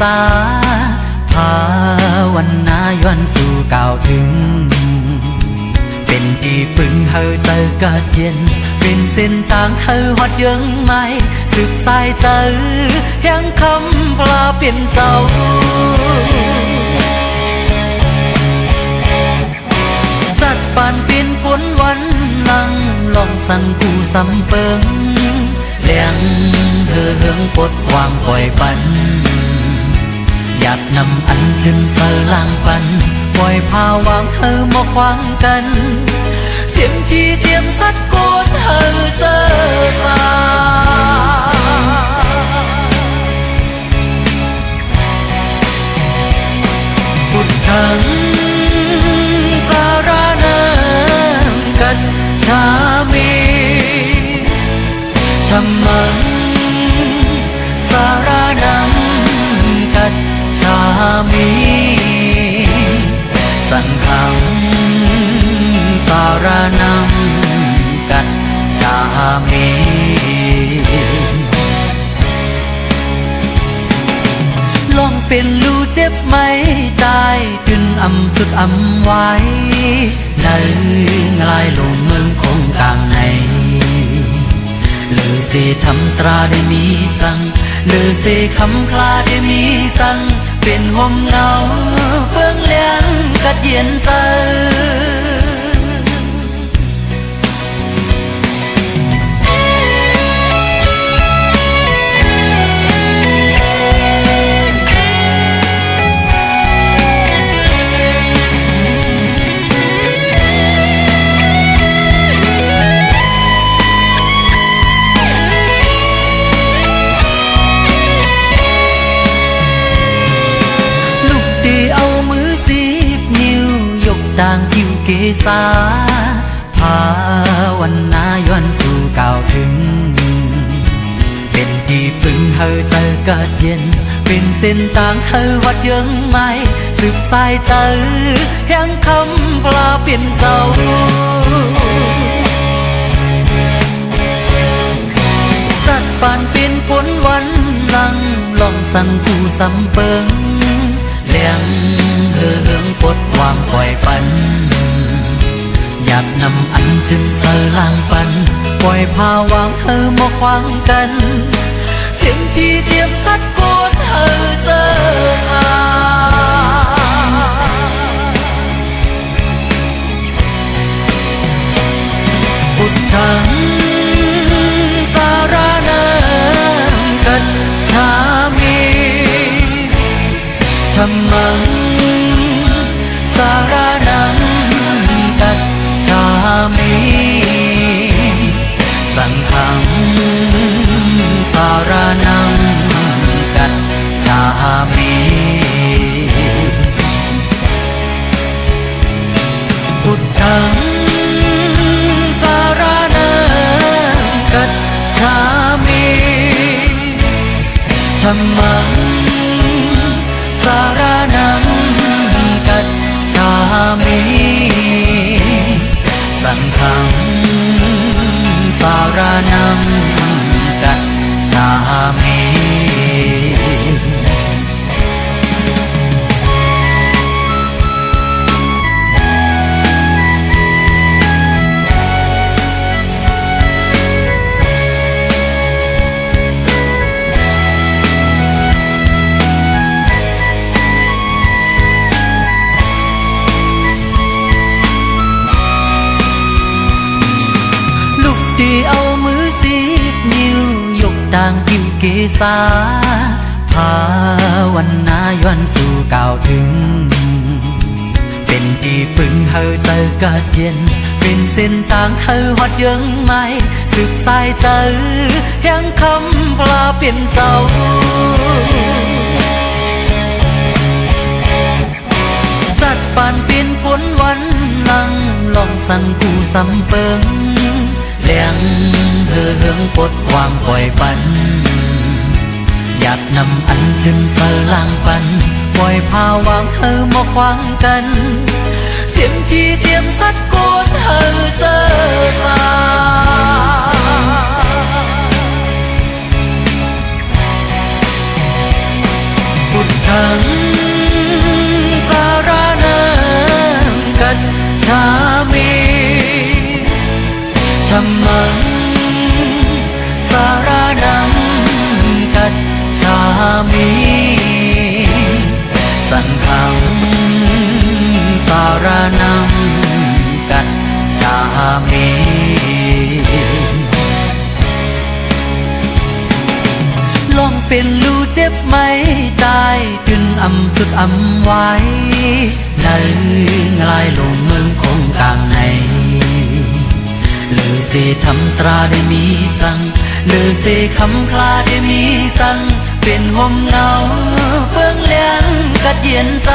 ษาภาวนาย้อนสู่ก่าวถึง เป็นที่พึ่งเฮาเจอกะเย็น เป็นเส้นทางเฮาฮอดยังไม่สืบสายเจอยังคำปลาเปลี่ยนเจ้าจัดปานเป็นผลวันหลังลองสั่งกูสำเปิงเลี้ยงเธอเฮืองปลดวางปล่อยปัน อยากนำอันจึงเสลางปันปล่อยพาวางเธอมาควางกันเสียงที่เสียมสัดโกนเธอเสอสาพุทธังสารนังกัจฉามิธรรมัง เจ็บไหมตายจนอำสุดอำไว้ในงลายลงเมืองคงกลางในเลือเสทำตราได้มีสังเลือเสคำพลาได้มีสัง เป็นห่มเงาเพิ่งเลี้ยงกัดเย็นใจอ กษาภาวันนาย้อนสู่เก่าถึง เป็นที่พึ่งเฮาเจอกะเย็น เป็นเส้นทางเฮาวัดยังไม่สืบสายเจอยังคำปลาเปลี่ยนเจ้าจัดปานเป็นผลวันลังลองสั่งผู้สำเปิงเลี้ยงเฮืองปลดวางปล่อยปันากนำอันจึงสลางปัน ปล่อยพาวางเธอมาควางกันเสียงที่เทียมสักโกนเธอเสอสา ธร กด่างคิ้วเกษาภาวนาย้อนสู่ก่าวถึง เป็นที่พึ่งเฮาเจอกะเย็น เป็นเส้นทางเฮาฮอดยังไม่สืบสายเจอยังคำปลาเปลี่ยนเจ้าจัดปานเป็นผลวันลังลองสั่งกูสำเปิงเลี้ยง เธอเฮืองปดวางปล่อยปัน อยากนำอันจึงสลางปัน ปล่อยพาวางเธอมาควางกันเสียงที่เทียมสัดโกนเธอเสอสาขังสารนังกัจฉา มิสังฆังสารนังกัจฉามิลองเป็นลูเจ็บไหมตายจนอำสุดอำไว้ในงลายลงเมืองคงกลางในหรือเสทำตราได้มีสั่งหรือเสคำพลาได้มีสั่ง เป็นห่มเงาเบื้องเลี้ยงกัดเย็นใจ